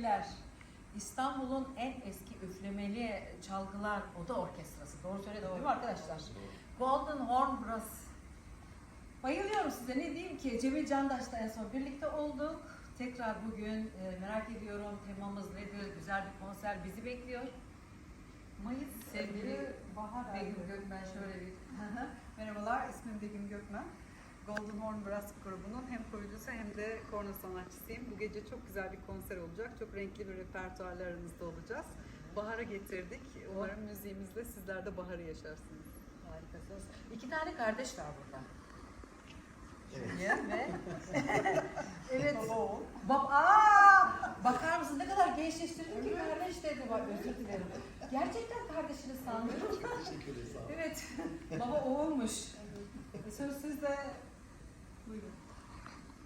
üflemeliler. İstanbul'un en eski üflemeli çalgılar oda orkestrası. Doğru söyledim değil mi arkadaşlar? Golden Horn Brass. Bayılıyorum size ne diyeyim ki Cemil Candaş'la en son birlikte olduk. Tekrar bugün e, merak ediyorum temamız nedir? Güzel bir konser bizi bekliyor. Mayıs sevgili Bahar Begüm Gökmen şöyle bir Merhabalar, ismim Begüm Gökmen. Golden Horn Brass grubunun hem kurucusu hem de korna sanatçısıyım. Bu gece çok güzel bir konser olacak. Çok renkli bir repertuarla aranızda olacağız. Baharı getirdik. Umarım müziğimizle sizler de baharı yaşarsınız. harikasınız. İki tane kardeş var burada. Ve evet. Baba oğul. Bak, aa, bakar mısın ne kadar gençleştirdin ki kardeş dedi. Bak özür dilerim. Gerçekten kardeşini sanıyorum. Teşekkür ederim. Evet. Baba oğulmuş. Söz sizde.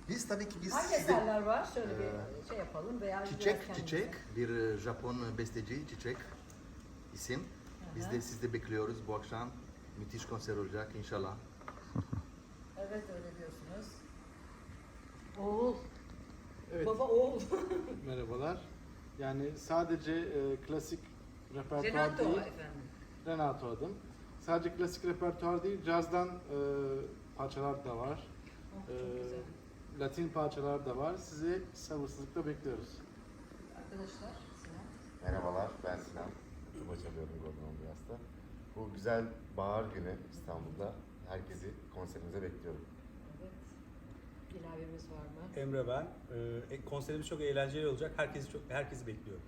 Biz tabii ki biz Hangi eserler var? Şöyle Ee, bir şey yapalım veya biraz Çiçek, kendimize. Çiçek, bir e, Japon besteci Çiçek isim. Biz de sizi de bekliyoruz bu akşam. Müthiş konser olacak inşallah. Evet öyle diyorsunuz. Oğul. Evet, Baba oğul. merhabalar. Yani sadece e, klasik repertuar Renato değil, efendim. Renato adım. Sadece klasik repertuar değil, cazdan e, parçalar da var. Oh, E, çok güzel. Latin parçalar da var. Sizi sabırsızlıkla bekliyoruz. Arkadaşlar Sinan. Merhabalar, ben Sinan. Tuba çalıyorum Golden Olbiyas'ta. Bu güzel bahar günü İstanbul'da herkesi konserimize bekliyorum. Evet. İlavemiz var mı? Emre ben. Ee, konserimiz çok eğlenceli olacak. Herkesi çok herkesi bekliyor.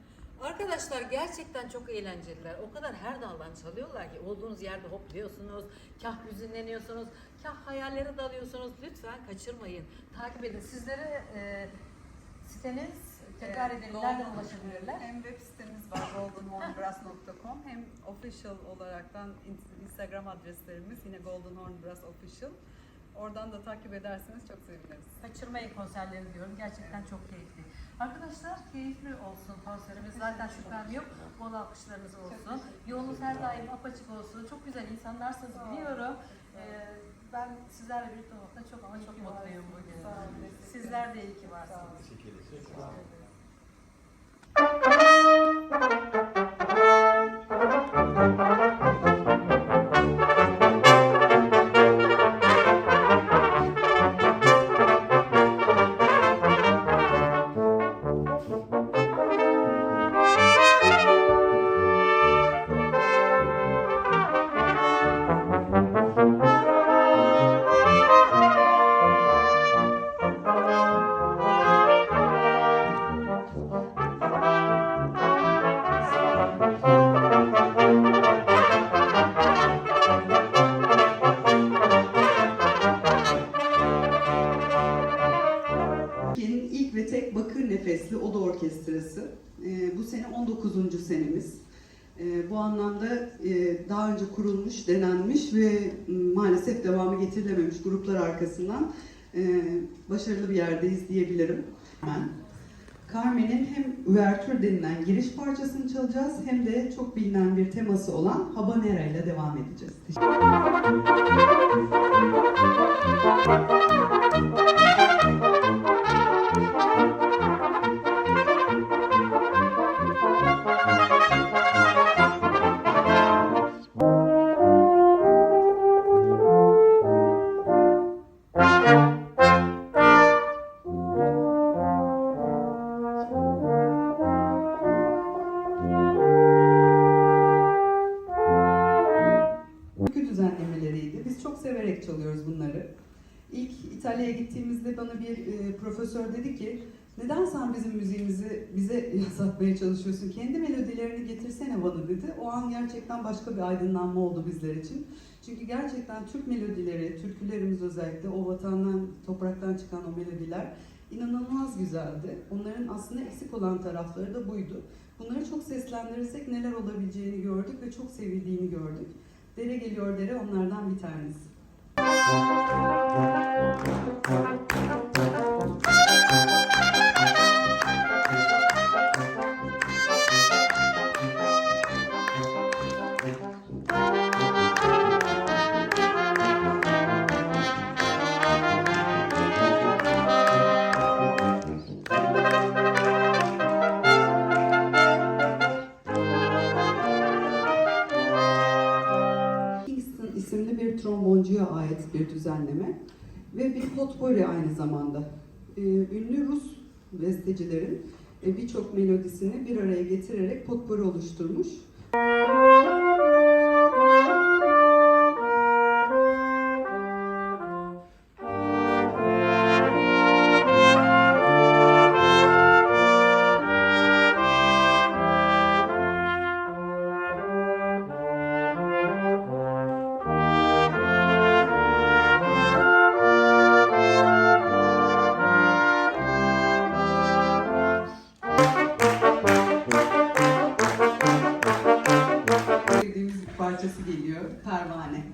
Arkadaşlar gerçekten çok eğlenceliler. O kadar her daldan çalıyorlar ki olduğunuz yerde hopluyorsunuz, kah hüzünleniyorsunuz, kah hayallere dalıyorsunuz. Lütfen kaçırmayın. Takip edin. Sizlere e, siteniz tekrar Ee, edelim. Nereden ulaşabilirler? Hem web sitemiz var goldenhornbrass.com hem official olaraktan in- Instagram adreslerimiz yine Golden Horn Brass Official. Oradan da takip ederseniz çok seviniriz. Kaçırmayın konserleri diyorum. Gerçekten çok keyifli. Arkadaşlar keyifli olsun konserimiz. Zaten şüphem yok. Bol alkışlarınız olsun. Yolunuz her daim apaçık olsun. Çok güzel insanlarsınız biliyorum. Ee, ben sizlerle birlikte olmaktan çok ama çok mutluyum bugün. Sizler de iyi ki varsınız. Teşekkür ederim. Teşekkür ederim. Ve tek bakır nefesli oda orkestrası. Ee, bu sene 19. senemiz. Ee, bu anlamda e, daha önce kurulmuş, denenmiş ve maalesef devamı getirilememiş gruplar arkasından e, başarılı bir yerdeyiz diyebilirim. Hemen. Carmen'in hem Ouverture denilen giriş parçasını çalacağız hem de çok bilinen bir teması olan Habanera ile devam edeceğiz. Türkü gittiğimizde bana bir e, profesör dedi ki neden sen bizim müziğimizi bize yansıtmaya çalışıyorsun? Kendi melodilerini getirsene bana dedi. O an gerçekten başka bir aydınlanma oldu bizler için. Çünkü gerçekten Türk melodileri, türkülerimiz özellikle o vatandan, topraktan çıkan o melodiler inanılmaz güzeldi. Onların aslında eksik olan tarafları da buydu. Bunları çok seslendirirsek neler olabileceğini gördük ve çok sevildiğini gördük. Dere geliyor dere onlardan bir tanesi. Thank you. Düzenleme ve bir potpourri aynı zamanda. Ee, ünlü Rus bestecilerin e, birçok melodisini bir araya getirerek potpourri oluşturmuş. Sevdiğimiz parçası geliyor, Pervane.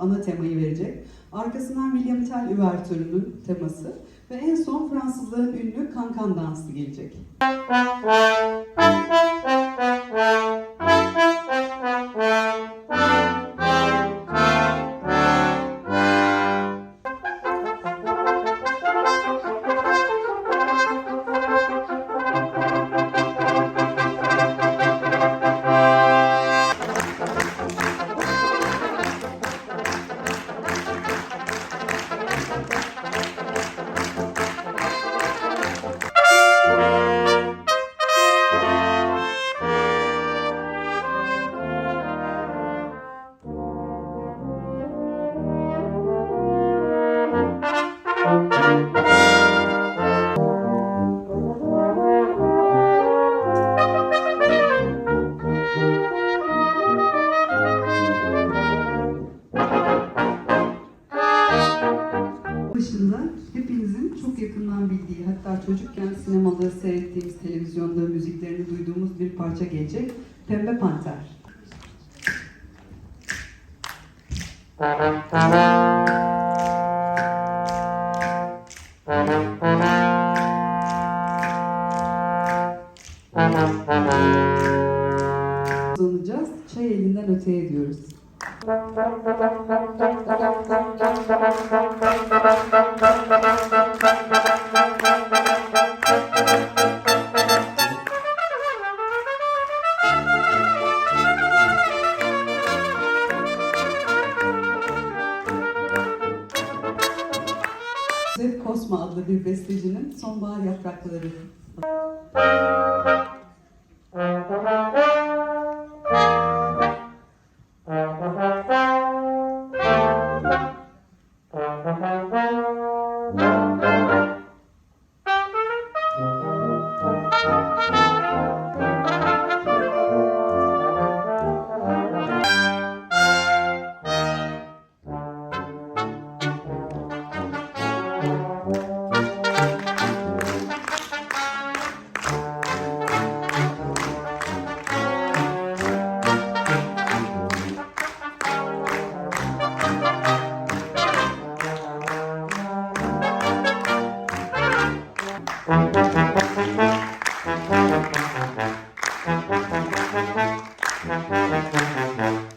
Ana temayı verecek. Arkasından William Tell Üvertürü'nün teması ve en son Fransızların ünlü Kankan dansı gelecek. Başında hepinizin çok yakından bildiği, hatta çocukken sinemada seyrettiğimiz, televizyonda müziklerini duyduğumuz bir parça gelecek. Pembe Panter. Uzanacağız. Çay elinden öteye diyoruz. Kosma adlı bir bestecinin Sonbahar Yaprakları. Thank you.